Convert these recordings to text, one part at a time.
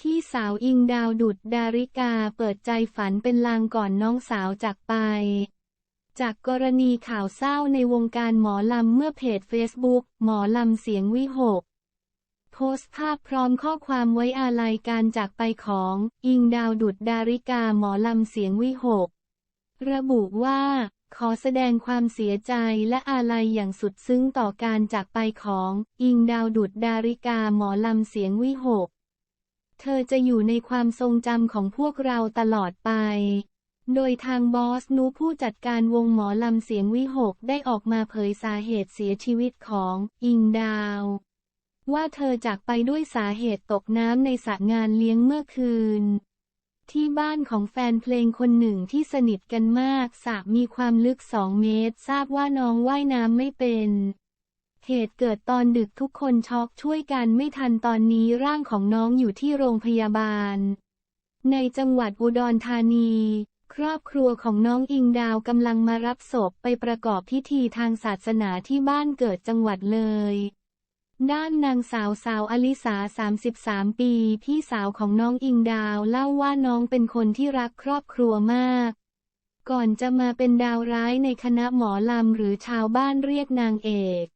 ที่สาวอิงดาวดุดดาริกาเปิดใจฝันเป็นลางก่อนน้องสาวจากไป จากกรณีข่าวเศร้าในวงการหมอลำเมื่อเพจเฟซบุ๊กหมอลำเสียงวิหกโพสต์ภาพพร้อมข้อความไว้อาลัยการจากไปของ อิงดาวดุดดาริกาหมอลำเสียงวิหก ระบุว่า ขอแสดงความเสียใจและอาลัยอย่างสุดซึ้งต่อการจากไปของ อิงดาวดุดดาริกาหมอลำเสียงวิหก เธอจะอยู่ในความทรงจำของพวกเราตลอดไป โดยทางบอสนูผู้จัดการวงหมอลำเสียงวิหกได้ออกมาเผยสาเหตุเสียชีวิตของอิงดาว ว่าเธอจากไปด้วยสาเหตุตกน้ำในสระงานเลี้ยงเมื่อคืน ที่บ้านของแฟนเพลงคนหนึ่งที่สนิทกันมากสระมีความลึก2เมตร ทราบว่าน้องว่ายน้ำไม่เป็น เหตุเกิดตอนดึกทุกคนช็อกช่วยกันไม่ทันตอนนี้ร่างของน้องอยู่ที่โรงพยาบาล ในจังหวัดอุดรธานี ครอบครัวของน้องอิงดาวกำลังมารับศพไปประกอบพิธีทางศาสนาที่บ้านเกิดจังหวัดเลย ด้านนางสาวสาวอลิสา 33 ปี พี่สาวของน้องอิงดาวเล่าว่าน้องเป็นคนที่รักครอบครัวมากก่อนจะมาเป็นดาวร้ายในคณะหมอลำหรือชาวบ้านเรียกนางเอก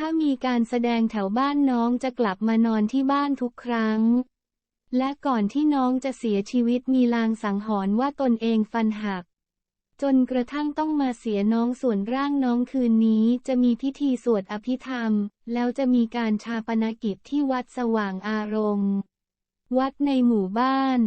ถ้ามีการแสดงแถวบ้านน้องจะกลับมานอนที่บ้านทุกครั้ง และก่อนที่น้องจะเสียชีวิตมีลางสังหรณ์ว่าตนเองฟันหัก จนกระทั่งต้องมาเสียน้องส่วนร่างน้องคืนนี้จะมีพิธีสวดอภิธรรม แล้วจะมีการชาปนกิจที่วัดสว่างอารมณ์ วัดในหมู่บ้าน